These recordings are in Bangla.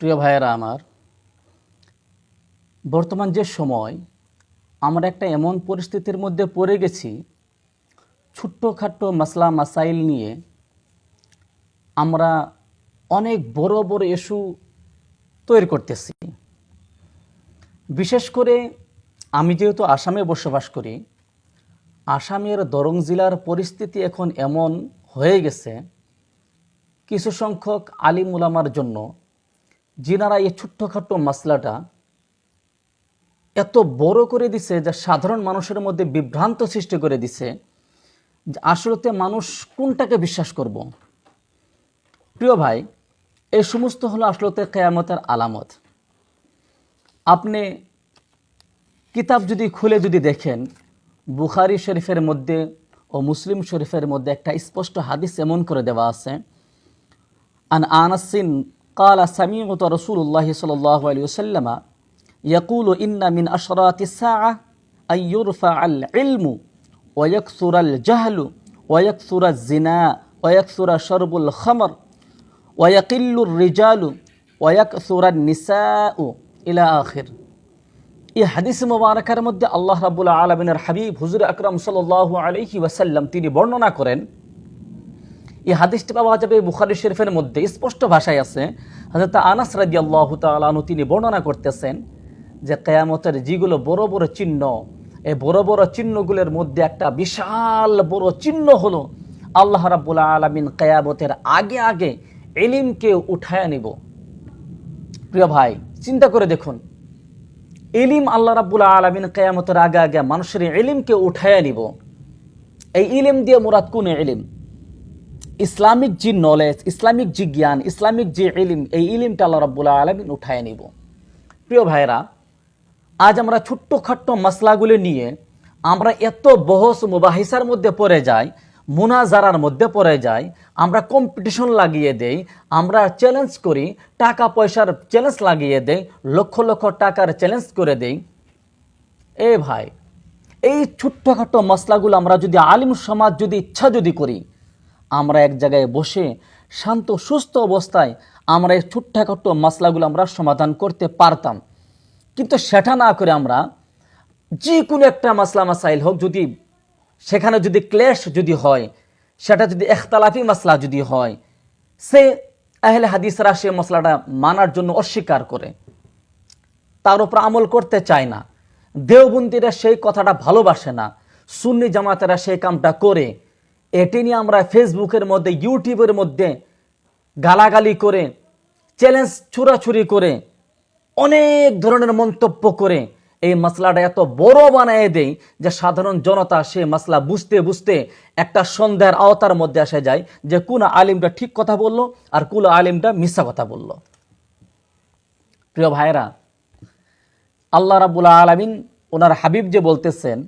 প্রিয় ভাইয়েরা আমার, বর্তমান যে সময় আমরা একটা এমন পরিস্থিতির মধ্যে পড়ে গেছি ছোট্টখাট্ট মাসলা মাসাইল নিয়ে আমরা অনেক বড় বড় ইস্যু তৈরি করতেছি। বিশেষ করে আমি যেহেতু আসামে বসবাস করি, আসামের দরং জেলার পরিস্থিতি এখন এমন হয়ে গেছে, কিছু সংখ্যক আলিম উলামার জন্য যিনারা এই ছোট্টখাট্ট মাসলাটা এত বড় করে দিছে যা সাধারণ মানুষের মধ্যে বিভ্রান্ত সৃষ্টি করে দিছে আসলতে মানুষ কোনটাকে বিশ্বাস করব? প্রিয় ভাই, এই সমস্ত হলো আসলতে কেয়ামতের আলামত। আপনি কিতাব যদি খুলে যদি দেখেন, বুখারি শরীফের মধ্যে ও মুসলিম শরীফের মধ্যে একটা স্পষ্ট হাদিস এমন করে দেওয়া আছে, আন আনাসিন قال سمعت رسول الله صلى الله عليه وسلم يقول إن من أشراط الساعة أن يرفع العلم ويكثر الجهل ويكثر الزنا ويكثر شرب الخمر ويقل الرجال ويكثر النساء إلى آخر এই হাদিস মুবারকার মধ্যে আল্লাহ রাবুল আলমিনের হাবিব হুজুর আকরাম সাল্লাহ আলহি ওয়াসাল্লাম তিনি বর্ণনা করেন এই হাদিসটি পাওয়া যাবে বুখারি শরীফের মধ্যে। স্পষ্ট ভাষায় আছে হাজরত আনাস রাজি আল্লাহ তালু তিনি বর্ণনা করতেছেন যে কেয়ামতের যেগুলো বড় বড় চিহ্ন, এই বড় বড় চিহ্নগুলোর মধ্যে একটা বিশাল বড় চিহ্ন হলো আল্লাহ রাবুল আলমিন কেয়ামতের আগে আগে এলিমকে উঠায় নিব। প্রিয় ভাই, চিন্তা করে দেখুন এলিম আল্লাহ রাবুল আলমিন কেয়ামতের আগে আগে মানুষের এলিমকে উঠায় নিব। এই ইলিম দিয়ে মুরাদ কোন এলিম ইসলামিক যে নলেজ ইসলামিক যে জ্ঞান, ইসলামিক যে ইলিম, এই ইলিমটা আল্লাহ রাবুল্লাহ আলমিন উঠায় নিব। প্রিয় ভাইরা আজ আমরা ছোট্ট খাট্ট মশলাগুলি নিয়ে আমরা এত বহস মুবাহিসার মধ্যে পড়ে যাই, মুনাজারার মধ্যে পড়ে যাই, আমরা কম্পিটিশন লাগিয়ে দেই, আমরা চ্যালেঞ্জ করি, টাকা পয়সার চ্যালেঞ্জ লাগিয়ে দেই, লক্ষ লক্ষ টাকার চ্যালেঞ্জ করে দেই। এ ভাই, এই ছোট্টখাটো মশলাগুলো আমরা যদি আলিম সমাজ যদি ইচ্ছা যদি করি আমরা এক জায়গায় বসে শান্ত, সুস্থ অবস্থায় আমরা এই ছোট্টখাট্ট মশলাগুলো আমরা সমাধান করতে পারতাম। কিন্তু সেটা না করে আমরা যে কোনো একটা মাসলা মাসাইল হোক যদি সেখানে যদি ক্লেশ যদি হয়, সেটা যদি এখতালাফি মাসলা যদি হয়, সে আহলে হাদিসরা সে মশলাটা মানার জন্য অস্বীকার করে। তার উপর আমল করতে চায় না। দেওবন্দিরা সেই কথাটা ভালোবাসে না। সুন্নি জামাতেরা সেই কামটা করে। এটি নিয়ে আমরা ফেসবুকের মধ্যে ইউটিউবের মধ্যে গালাগালি করে চ্যালেঞ্জ ছুরাছুরি করে, অনেক ধরনের মন্তব্য করে এই মশলাটা এত বড় বানিয়ে দেয় যে সাধারণ জনতা সে মশলা বুঝতে বুঝতে একটা সন্ধ্যার আওতার মধ্যে আসে যায় যে কোন আলিমটা ঠিক কথা বলল আর কোন আলিমটা মিথ্যা কথা বলল। প্রিয় ভাইরা আল্লাহ রাবুল আলমিন ওনার হাবিব যে বলতেছেন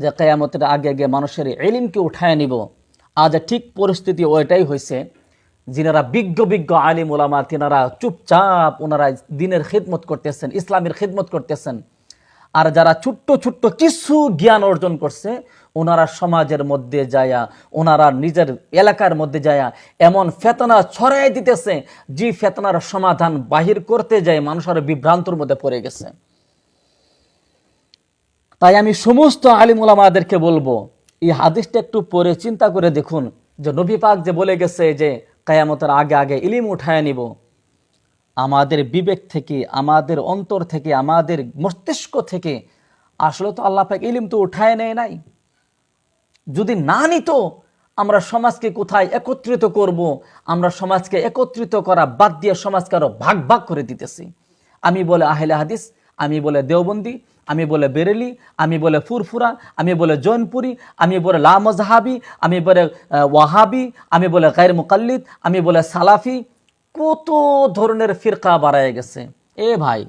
যে কেয়ামতের আগে আগে মানুষের এলিমকে উঠায় নিব, আজ ঠিক পরিস্থিতি ওইটাই হয়েছে যিনারা বিজ্ঞ বিজ্ঞ আলিম ওলামা তিনারা চুপচাপ ওনারা দিনের খিদমত করতেছেন, ইসলামের খিদমত করতেছেন। আর যারা ছোট্ট ছোট্ট কিছু জ্ঞান অর্জন করছে ওনারা সমাজের মধ্যে যায়া ওনারা নিজের এলাকার মধ্যে যায়া এমন ফেতনা ছড়াই দিতেছে, যে ফেতনার সমাধান বাহির করতে যায় মানুষের বিভ্রান্তর মধ্যে পড়ে গেছে। তাই আমি সমস্ত আলিম ওলামাদেরকে বলব, এই হাদিসটা একটু পরে চিন্তা করে দেখুন যে নবী পাক যে বলে গেছে যে কায়ামতের আগে আগে ইলিম উঠায় নিব। আমাদের বিবেক থেকে, আমাদের অন্তর থেকে, আমাদের মস্তিষ্ক থেকে আসলে তো আল্লাহ পাক ইলিম তো উঠায় নেয় নাই। যদি না নিত, আমরা সমাজকে কোথায় একত্রিত করব? আমরা সমাজকে একত্রিত করা বাদ দিয়ে সমাজকে আরও ভাগ ভাগ করে দিতেছি। আমি বলে আহলে হাদিস, আমি বলে দেওবন্দি আমি বলে বেরেলি, আমি বলে ফুরফুরা, আমি বলে জৈনপুরি, আমি বলে লামজহাবি আমি বলে ওয়াহাবি, আমি বলে গায়ের মুকাল্লিদ, আমি বলে সালাফি, কত ধরনের ফিরকা বাড়ায় গেছে। এ ভাই,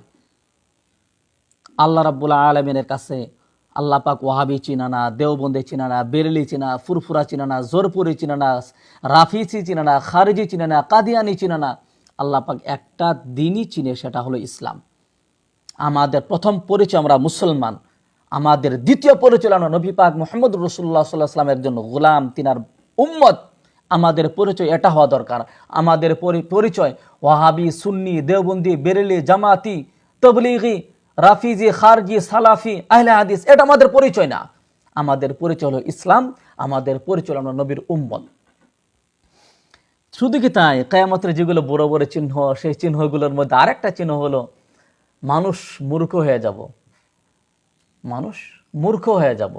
আল্লাহ রাব্বুল আলমিনের কাছে আল্লাহ পাক ওয়াহাবি চিনা না, দেওবন্দি চিনা না, বেরেলি চিনা, ফুরফুরা চিনা না, জোরপুরি চিনা না, রাফিসি চিনা না, খারিজি চিনা না, কাদিয়ানি চিনা না, আল্লাহ পাক একটা দিনই চিনে, সেটা হলো ইসলাম। আমাদের প্রথম পরিচয় আমরা মুসলমান। আমাদের দ্বিতীয় পরিচয় আমরা নবী পাক মোহাম্মদ রসুল্লাহ সাল্লাহ জন্য গোলাম, তিনার উম্মত। আমাদের পরিচয় এটা হওয়া দরকার। আমাদের পরি- পরিচয় ওয়াহাবি, সুন্নি, দেওবন্দি, বেরেলি, জামাতি, তবলিগি, রাফিজি, খারজি, সালাফি, আহলে হাদিস, এটা আমাদের পরিচয় না। আমাদের পরিচয় হলো ইসলাম, আমাদের পরিচয় আমরা নবীর উম্মত। শুধু কি তাই? কেয়ামতের যেগুলো বড় বড় চিহ্ন, সেই চিহ্নগুলোর মধ্যে আরেকটা চিহ্ন হলো মানুষ মূর্খ হয়ে যাব। মানুষ মূর্খ হয়ে যাব।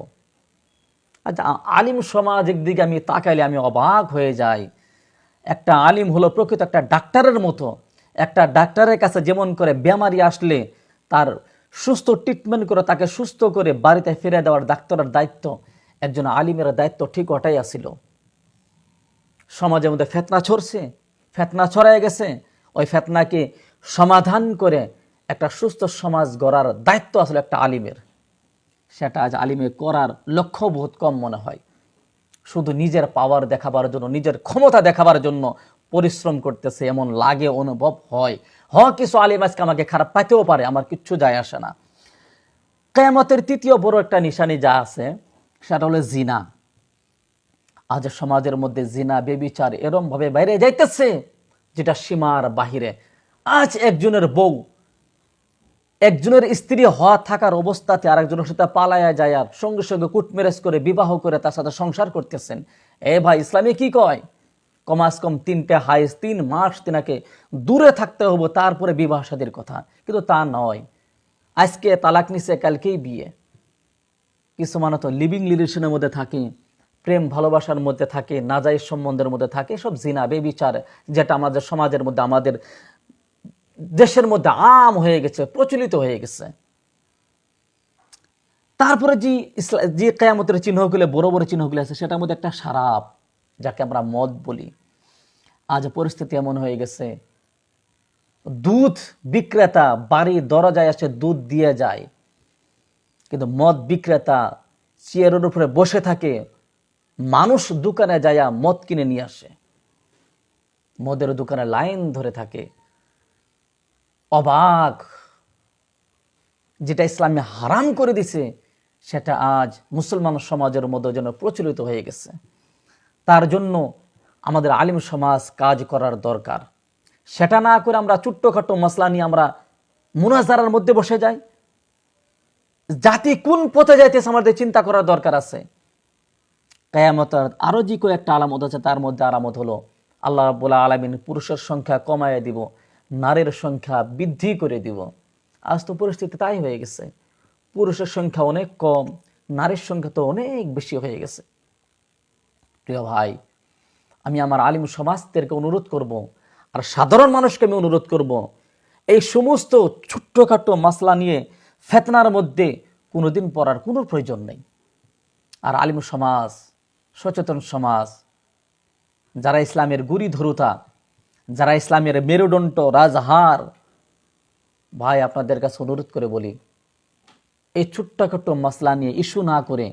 আচ্ছা আলিম সমাজের দিকে আমি তাকাইলে আমি অবাক হয়ে যাই। একটা আলিম হলো প্রকৃত একটা ডাক্তারের মতো। একটা ডাক্তারের কাছে যেমন করে বেমারি আসলে তার সুস্থ ট্রিটমেন্ট করে, তাকে সুস্থ করে বাড়িতে ফিরে দেওয়ার ডাক্তারের দায়িত্ব, একজন আলিমের দায়িত্ব ঠিক ওটাই আসিল সমাজের মধ্যে ফেতনা ছড়ছে, ফেতনা ছড়ায় গেছে। ওই ফেতনাকে সমাধান করে একটা সুস্থ সমাজ গড়ার দায়িত্ব আসলে একটা আলিমের। সেটা আজ আলিমে করার লক্ষ্য বহুত কম মনে হয়। শুধু নিজের পাওয়ার দেখাবার জন্য, নিজের ক্ষমতা দেখাবার জন্য পরিশ্রম করতেছে, এমন লাগে, অনুভব হয়। হ কিছু আলিম আজকে আমাকে খারাপ পাইতেও পারে, আমার কিচ্ছু যায় আসে না। কেয়ামতের তৃতীয় বড় একটা নিশানি যা আছে, সেটা হলো জিনা। আজ সমাজের মধ্যে জিনা, বেবিচার এরম ভাবে বাইরে যাইতেছে, যেটা সীমার বাহিরে। আজ একজনের বউ একজনের স্ত্রী হওয়া থাকার অবস্থাতে আরেকজনের সাথে পালায়া যায় আর সঙ্গে সঙ্গে কুট ম্যারেজ করে বিবাহ করে তার সাথে সংসার করতেছেন। এ ভাই, ইসলামে কি কয়? কমাস কম তিনটে হাইস তিন, মাস তিনাকে দূরে থাকতে হব, তারপরে বিবাহ সাদীর কথা। কিন্তু তা নয়। আজকে তালাক নিছে, কালকেই বিয়ে। কিছু মানুষ তো লিভিং রিলেশনের মধ্যে থাকে, প্রেম ভালোবাসার মধ্যে থাকে নাজাইজ সম্বন্ধের মধ্যে থাকে, সব জিনা, বেবিচার, যেটা আমাদের সমাজের মধ্যে আমাদের দেশের মধ্যে আম হয়ে গেছে, প্রচলিত হয়ে গেছে। তারপরে যে ইসলা- যে কেয়ামতের চিহ্নগুলো, বড় বড় চিহ্নগুলো আছে, সেটার মধ্যে একটা সারাপ, যাকে আমরা মদ বলি। আজ পরিস্থিতি এমন হয়ে গেছে, দুধ বিক্রেতা বাড়ি দরজায় এসে দুধ দিয়ে যায়। কিন্তু মদ বিক্রেতা চেয়ারের উপরে বসে থাকে, মানুষ দোকানে যায়া মদ কিনে নিয়ে আসে। মদের দোকানে লাইন ধরে থাকে। অবাক। যেটা ইসলামে হারাম করে দিছে, সেটা আজ মুসলমান সমাজের মধ্যে যেন প্রচলিত হয়ে গেছে। তার জন্য আমাদের আলিম সমাজ কাজ করার দরকার। সেটা না করে আমরা ছোট্টখাটো মশলা নিয়ে আমরা মুনাজারার মধ্যে বসে যাই। জাতি কোন পথে যাইতেছে আমাদের চিন্তা করার দরকার আছে। কেয়ামতের আরও যে কয়েকটা আলামত আছে, তার মধ্যে আলামত হলো, আল্লাহ রাব্বুল আলমিন পুরুষের সংখ্যা কমায় দিব। নারীর সংখ্যা বৃদ্ধি করে দিব। আজ তো পরিস্থিতি তাই হয়ে গেছে। পুরুষের সংখ্যা অনেক কম, নারীর সংখ্যা তো অনেক বেশি হয়ে গেছে। প্রিয় ভাই, আমি আমার আলিম সমাজদেরকে অনুরোধ করব, আর সাধারণ মানুষকে আমি অনুরোধ করব, এই সমস্ত ছোট্টখাটো মাসলা নিয়ে ফেতনার মধ্যে কোনোদিন পড়ার কোনো প্রয়োজন নেই। আর আলিম সমাজ, সচেতন সমাজ, যারা ইসলামের গুরি ধরুতা যারা ইসলামের মেরুদণ্ড রাজহার ভাই, আপনাদের কাছে অনুরোধ করে বলি, এই ছোট্টখাট্ট মশলা নিয়ে ইস্যু না করে,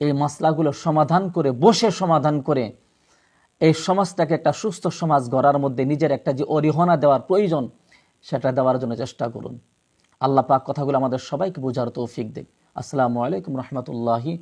এই মশলাগুলো সমাধান করে, বসে সমাধান করে, এই সমাজটাকে একটা সুস্থ সমাজ গড়ার মধ্যে নিজের একটা যে অরিহনা দেওয়ার প্রয়োজন, সেটা দেওয়ার জন্য চেষ্টা করুন। আল্লাহ পাক কথাগুলো আমাদের সবাইকে বোঝার তৌফিক দেয় আসসালামু আলাইকুম রহমতুল্লাহি